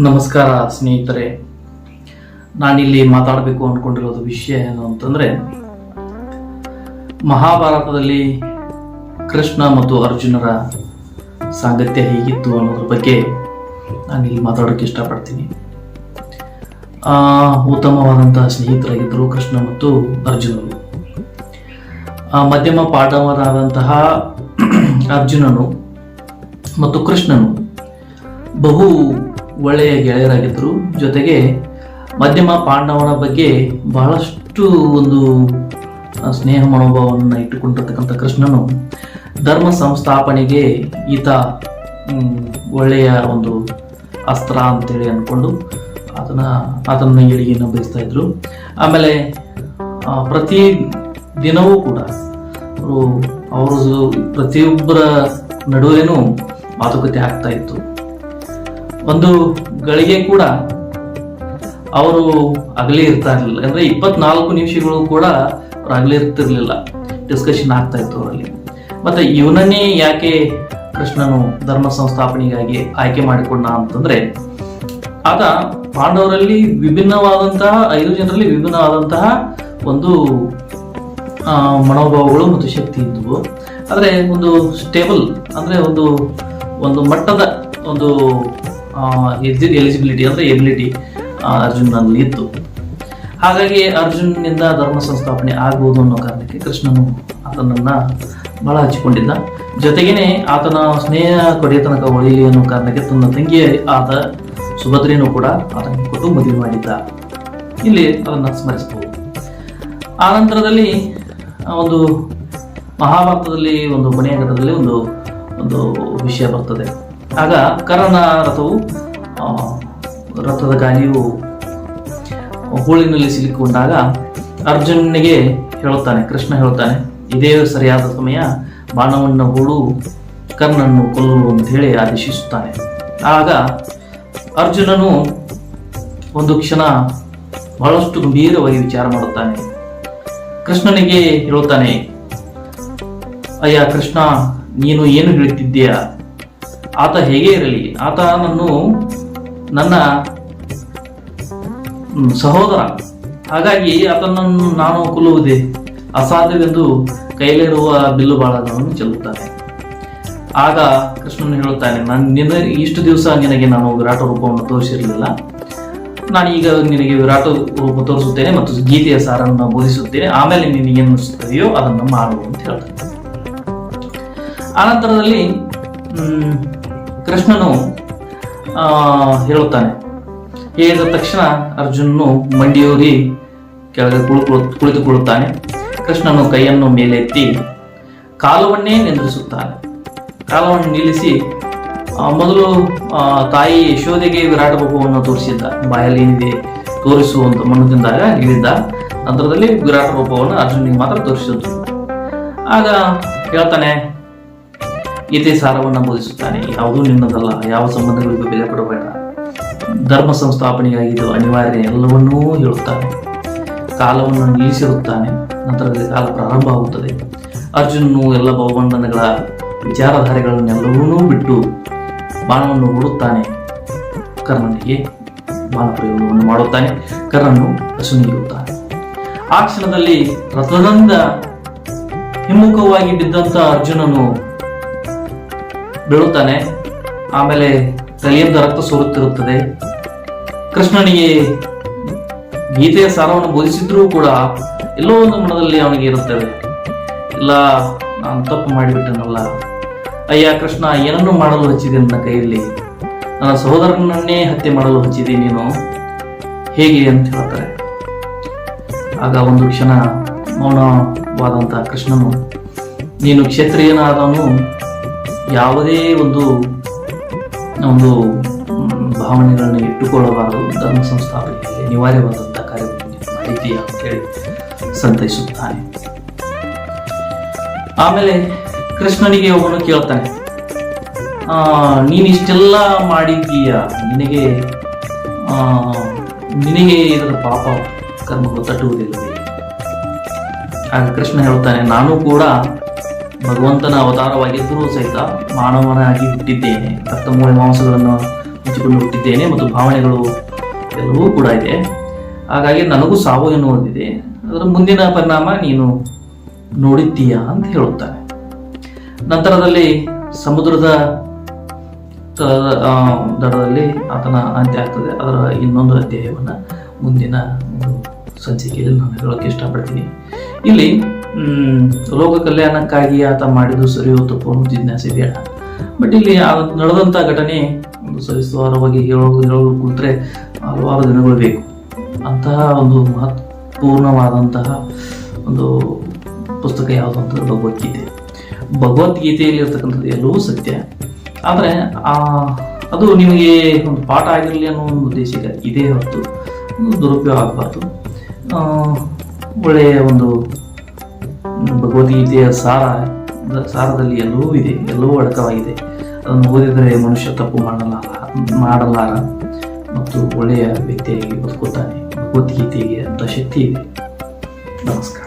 ನಮಸ್ಕಾರ ಸ್ನೇಹಿತರೆ. ನಾನಿಲ್ಲಿ ಮಾತಾಡಬೇಕು ಅಂದ್ಕೊಂಡಿರೋದು ವಿಷಯ ಏನು ಅಂತಂದ್ರೆ, ಮಹಾಭಾರತದಲ್ಲಿ ಕೃಷ್ಣ ಮತ್ತು ಅರ್ಜುನರ ಸಾಂಗತ್ಯ ಹೇಗಿತ್ತು ಅನ್ನೋದ್ರ ಬಗ್ಗೆ ನಾನಿಲ್ಲಿ ಮಾತಾಡೋಕ್ಕೆ ಇಷ್ಟಪಡ್ತೀನಿ. ಉತ್ತಮವಾದಂತಹ ಸ್ನೇಹಿತರಾಗಿದ್ದರು ಕೃಷ್ಣ ಮತ್ತು ಅರ್ಜುನರು. ಮಧ್ಯಮ ಪಾಠವರಾದಂತಹ ಅರ್ಜುನನು ಮತ್ತು ಕೃಷ್ಣನು ಬಹು ಒಳ್ಳೆಯ ಗೆಳೆಯರಾಗಿದ್ದರು. ಜೊತೆಗೆ ಮಧ್ಯಮ ಪಾಂಡವನ ಬಗ್ಗೆ ಬಹಳಷ್ಟು ಒಂದು ಸ್ನೇಹ ಮನೋಭಾವವನ್ನು ಇಟ್ಟುಕೊಂಡಿರ್ತಕ್ಕಂಥ ಕೃಷ್ಣನು ಧರ್ಮ ಸಂಸ್ಥಾಪನೆಗೆ ಈತ ಒಳ್ಳೆಯ ಒಂದು ಅಸ್ತ್ರ ಅಂತೇಳಿ ಅಂದ್ಕೊಂಡು ಅದನ್ನು ಅದನ್ನು ಏಳಿಗೆಯನ್ನು ಬಯಸ್ತಾ ಇದ್ರು. ಆಮೇಲೆ ಪ್ರತಿ ದಿನವೂ ಕೂಡ ಅವರು ಅವರು ಪ್ರತಿಯೊಬ್ಬರ ನಡುವೆನೂ ಮಾತುಕತೆ ಆಗ್ತಾ ಇತ್ತು. ಒಂದು ಗಳಿಗೆ ಕೂಡ ಅವರು ಅಗಲಿ ಇರ್ತಾ ಇರಲಿಲ್ಲ ಅಂದ್ರೆ ಇಪ್ಪತ್ನಾಲ್ಕು ನಿಮಿಷಗಳು ಕೂಡ ಅವ್ರು ಅಗಲಿ ಇರ್ತಿರ್ಲಿಲ್ಲ. ಡಿಸ್ಕಷನ್ ಆಗ್ತಾ ಇತ್ತು ಅವರಲ್ಲಿ. ಮತ್ತೆ ಇವನನ್ನೇ ಯಾಕೆ ಕೃಷ್ಣನು ಧರ್ಮ ಸಂಸ್ಥಾಪನೆಗಾಗಿ ಆಯ್ಕೆ ಮಾಡಿಕೊಂಡ ಅಂತಂದ್ರೆ ಆತ ಪಾಂಡವರಲ್ಲಿ ವಿಭಿನ್ನವಾದಂತಹ, ಐದು ಜನರಲ್ಲಿ ವಿಭಿನ್ನವಾದಂತಹ ಒಂದು ಮನೋಭಾವಗಳು ಮತ್ತು ಶಕ್ತಿ ಇದ್ದವು ಆದರೆ ಒಂದು ಸ್ಟೇಬಲ್ ಅಂದ್ರೆ ಒಂದು ಒಂದು ಮಟ್ಟದ ಒಂದು ಎಲಿಜಿಬಿಲಿಟಿ ಅಂದ್ರೆ ಎಬಿಲಿಟಿ ಅರ್ಜುನಲ್ಲಿ ಇತ್ತು ಹಾಗಾಗಿ ಅರ್ಜುನ್ನಿಂದ ಧರ್ಮ ಸಂಸ್ಥಾಪನೆ ಆಗ್ಬೋದು ಅನ್ನೋ ಕಾರಣಕ್ಕೆ ಕೃಷ್ಣನು ಆತನನ್ನ ಬಹಳ ಹಚ್ಚಿಕೊಂಡಿದ್ದ. ಜೊತೆಗೇನೆ ಆತನ ಸ್ನೇಹ ಕೊಡೆಯ ತನಕ ಉಳಿಯಲಿ ಅನ್ನೋ ಕಾರಣಕ್ಕೆ ತನ್ನ ತಂಗಿ ಆದ ಸುಭದ್ರೆಯನ್ನು ಕೂಡ ಆತನಿಗೆ ಕೊಟ್ಟು ಮದುವೆ ಮಾಡಿದ್ದ. ಇಲ್ಲಿ ಅದನ್ನ ಸ್ಮರಿಸಬಹುದು ಆ ನಂತರದಲ್ಲಿ ಒಂದು ಮಹಾಭಾರತದಲ್ಲಿ, ಒಂದು ಮನೆಯ ಘಟ್ಟದಲ್ಲಿ ಒಂದು ಒಂದು ವಿಷಯ ಬರ್ತದೆ. ಆಗ ಕರನ ರಥವು ರಥದ ಗಾಲಿಯು ಹೂಳಿನಲ್ಲಿ ಸಿಲುಕೊಂಡಾಗ ಅರ್ಜುನನಿಗೆ ಹೇಳುತ್ತಾನೆ, ಕೃಷ್ಣ ಹೇಳುತ್ತಾನೆ, ಇದೇ ಸರಿಯಾದ ಸಮಯ, ಬಾಣವನ್ನು ಹೂಳು ಕರ್ಣನ್ನು ಕೊಲ್ಲು ಅಂತ ಹೇಳಿ ಆದೇಶಿಸುತ್ತಾನೆ. ಆಗ ಅರ್ಜುನನು ಒಂದು ಕ್ಷಣ ಬಹಳಷ್ಟು ಗಂಭೀರವಾಗಿ ವಿಚಾರ ಮಾಡುತ್ತಾನೆ. ಕೃಷ್ಣನಿಗೆ ಹೇಳುತ್ತಾನೆ, ಅಯ್ಯ ಕೃಷ್ಣ, ನೀನು ಏನು ಹೇಳುತ್ತಿದ್ದೀಯ? ಆತ ಹೇಗೆ ಇರಲಿ? ಆತ ನನ್ನು ಸಹೋದರ. ಹಾಗಾಗಿ ಆತನನ್ನು ನಾನು ಕೊಲ್ಲುವುದೇ ಅಸಾಧ್ಯವೆಂದು ಕೈಲಿರುವ ಬಿಲ್ಲು ಬಾಳಗಳನ್ನು ಚೆಲ್ಲುತ್ತಾನೆ. ಆಗ ಕೃಷ್ಣನು ಹೇಳುತ್ತಾನೆ, ನಾನು ನಿನ್ನ, ಇಷ್ಟು ದಿವಸ ನಿನಗೆ ನಾನು ವಿರಾಟ ರೂಪವನ್ನು ತೋರಿಸಿರಲಿಲ್ಲ. ನಾನು ಈಗ ನಿನಗೆ ವಿರಾಟ ರೂಪ ತೋರಿಸುತ್ತೇನೆ ಮತ್ತು ಗೀತೆಯ ಸಾರನ್ನು ಬೋಧಿಸುತ್ತೇನೆ. ಆಮೇಲೆ ನಿನಗೆ ಅನ್ನಿಸುತ್ತದೆಯೋ ಅದನ್ನು ಮಾಡು ಅಂತ ಹೇಳ್ತಾನೆ. ಆನಂತರದಲ್ಲಿ ಕೃಷ್ಣನು ಹೇಳುತ್ತಾನೆ, ಹೇಳಿದ ತಕ್ಷಣ ಅರ್ಜುನನು ಮಂಡಿಯೂರಿ ಕೆಳಗೆ ಕುಳಿತು ಕುಳಿತುಕೊಳ್ಳುತ್ತಾನೆ ಕೃಷ್ಣನು ಕೈಯನ್ನು ಮೇಲೆತ್ತಿ ಕಾಲವನ್ನೇ ನಿಲ್ಲಿಸುತ್ತಾನೆ. ಕಾಲವನ್ನು ನಿಲ್ಲಿಸಿ ಮೊದಲು ತಾಯಿ ಯಶೋಧೆಗೆ ವಿರಾಟ ರೂಪವನ್ನು ತೋರಿಸಿದ್ದ, ಬಾಯಲ್ಲಿ ಏನಿದೆ ತೋರಿಸುವಂತ ಮನದಿಂದಾಗ ಹೇಳಿದ್ದ ನಂತರದಲ್ಲಿ ವಿರಾಟ ರೂಪವನ್ನು ಅರ್ಜುನಿಗೆ ಮಾತ್ರ ತೋರಿಸಿದ್ದು. ಆಗ ಹೇಳ್ತಾನೆ ಗೀತೆ ಸಾರವನ್ನು ಬೋಧಿಸುತ್ತಾನೆ ಯಾವುದೂ ನಿನ್ನದಲ್ಲ, ಯಾವ ಸಂಬಂಧಗಳಿಗೂ ಬೆಲೆ ಕೊಡಬೇಡ. ಧರ್ಮ ಸಂಸ್ಥಾಪನೆಗಾಗಿ ಇದು ಅನಿವಾರ್ಯ ಎಲ್ಲವನ್ನೂ ಹೇಳುತ್ತಾನೆ. ಕಾಲವನ್ನು ನಿಲ್ಲಿಸಿರುತ್ತಾನೆ. ನಂತರದಲ್ಲಿ ಕಾಲ ಪ್ರಾರಂಭ ಆಗುತ್ತದೆ. ಅರ್ಜುನನು ಎಲ್ಲ ಬಹುಬಂಧನಗಳ ವಿಚಾರಧಾರೆಗಳನ್ನೆಲ್ಲವನ್ನೂ ಬಿಟ್ಟು ಬಾಣವನ್ನು ಹೂಡುತ್ತಾನೆ. ಕರ್ಣನಿಗೆ ಬಾಣ ಪ್ರಯೋಗವನ್ನು ಮಾಡುತ್ತಾನೆ. ಕರ್ಣನು ಅಸುನೀಯುತ್ತಾನೆ ಆ ಕ್ಷಣದಲ್ಲಿ ರಥದಿಂದ ಹಿಮ್ಮುಖವಾಗಿ ಬಿದ್ದಂತ ಅರ್ಜುನನು ಬೀಳುತ್ತಾನೆ. ಆಮೇಲೆ ತಲೆಯಿಂದ ರಕ್ತ ಸೋರುತ್ತಿರುತ್ತದೆ. ಕೃಷ್ಣನಿಗೆ ಗೀತೆಯ ಸಾರವನ್ನು ಬೋಧಿಸಿದ್ರೂ ಕೂಡ ಎಲ್ಲೋ ಒಂದು ಮನದಲ್ಲಿ ಅವನಿಗೆ ಇರುತ್ತವೆ. ಇಲ್ಲ, ನಾನು ತಪ್ಪು ಮಾಡಿಬಿಟ್ಟನಲ್ಲ. ಅಯ್ಯ ಕೃಷ್ಣ, ಏನನ್ನು ಮಾಡಲು ಹಚ್ಚಿದೆ ನನ್ನ ಕೈಯಲ್ಲಿ. ನನ್ನ ಸಹೋದರನನ್ನೇ ಹತ್ಯೆ ಮಾಡಲು ಹಚ್ಚಿದೆ ನೀನು. ಹೇಗೆ ಅಂತ ಹೇಳ್ತಾರೆ. ಆಗ ಒಂದು ಕ್ಷಣ ಮೌನವಾದಂತಹ ಕೃಷ್ಣನು, ನೀನು ಕ್ಷತ್ರಿಯನಾದವನು ಯಾವುದೇ ಒಂದು ಒಂದು ಭಾವನೆಗಳನ್ನು ಇಟ್ಟುಕೊಳ್ಳಬಾರದು. ಧರ್ಮ ಸಂಸ್ಥಾಪನೆಗೆ ಅನಿವಾರ್ಯವಾದಂಥ ಕಾರ್ಯವನ್ನು ಅಂತ ಹೇಳಿ ಸಂತೈಸುತ್ತಾನೆ. ಆಮೇಲೆ ಕೃಷ್ಣನಿಗೆ ಒಬ್ಬನು ಕೇಳ್ತಾನೆ ಆ, ನೀನು ಇಷ್ಟೆಲ್ಲ ಮಾಡಿದ್ದೀಯ ನಿನಗೆ ನಿನಗೆ ಇದರ ಪಾಪ ಕರ್ಮಗಳು ತಟ್ಟುವುದಿಲ್ಲವೇ? ಆಗ ಕೃಷ್ಣ ಹೇಳ್ತಾನೆ ನಾನು ಕೂಡ ಭಗವಂತನ ಅವತಾರವಾಗಿದ್ದರೂ ಸಹಿತ ಮಾನವನಾಗಿ ಹುಟ್ಟಿದ್ದೇನೆ. ರಕ್ತ ಮೂಳೆ ಮಾಂಸಗಳನ್ನು ಹಂಚಿಕೊಂಡು ಹುಟ್ಟಿದ್ದೇನೆ ಮತ್ತು ಭಾವನೆಗಳು ಎಲ್ಲವೂ ಕೂಡ ಇದೆ. ಹಾಗಾಗಿ ನನಗೂ ಸಾವು ಎನ್ನುವುದಿದೆ ಅದರ ಮುಂದಿನ ಪರಿಣಾಮ ನೀನು ನೋಡಿದ್ದೀಯಾ ಅಂತ ಹೇಳುತ್ತಾನೆ. ನಂತರದಲ್ಲಿ ಸಮುದ್ರದ ದಡದಲ್ಲಿ ಆತನ ಅಂತ್ಯ ಆಗ್ತದೆ. ಅದರ ಇನ್ನೊಂದು ಅಧ್ಯಾಯವನ್ನು ಮುಂದಿನ ಸಂಚಿಕೆಯಲ್ಲಿ ನಾನು ಹೇಳೋಕೆ ಇಷ್ಟಪಡ್ತೀನಿ. ಇಲ್ಲಿ ಲೋಕ ಕಲ್ಯಾಣಕ್ಕಾಗಿ ಆತ ಮಾಡಿದ್ದು ಸರಿಯೋ ತಪ್ಪು ಅನ್ನೋ ಜಿಜ್ಞಾಸೆ ಬೇಡ. ಬಟ್ ಇಲ್ಲಿ ನಡೆದಂಥ ಘಟನೆ ಒಂದು ಸವಿಸ್ತಾರವಾಗಿ ಹೇಳೋದು ಹೇಳಲು ಕೂತ್ರೆ ಹಲವಾರು ದಿನಗಳು ಬೇಕು. ಅಂತಹ ಒಂದು ಮಹತ್ವಪೂರ್ಣವಾದಂತಹ ಒಂದು ಪುಸ್ತಕ ಯಾವುದು ಅಂತಂದ್ರೆ ಭಗವದ್ಗೀತೆ. ಭಗವದ್ಗೀತೆಯಲ್ಲಿ ಇರ್ತಕ್ಕಂಥದ್ದು ಎಲ್ಲವೂ ಸತ್ಯ. ಆದರೆ, ಆ, ಅದು ನಿಮಗೆ ಒಂದು ಪಾಠ ಆಗಿರಲಿ ಅನ್ನೋ ಒಂದು ಉದ್ದೇಶ ಇದೇ ಹೊರತು ದುರುಪಯೋಗ ಆಗಬಾರ್ದು. ಒಳ್ಳೆಯ ಒಂದು ಭಗವದ್ಗೀತೆಯ ಸಾರ, ಸಾರದಲ್ಲಿ ಎಲ್ಲವೂ ಇದೆ, ಎಲ್ಲವೂ ಅಡಕವಾಗಿದೆ. ಅದನ್ನು ಓದಿದರೆ ಮನುಷ್ಯ ತಪ್ಪು ಮಾಡಲ್ಲ, ಮಾಡಲಾರ ಮತ್ತು ಒಳ್ಳೆಯ ವ್ಯಕ್ತಿಯಾಗಿ ಬದುಕುತ್ತಾನೆ. ಭಗವದ್ಗೀತೆಗೆ ಅಂತ ಶಕ್ತಿ ನಮಸ್ಕಾರ.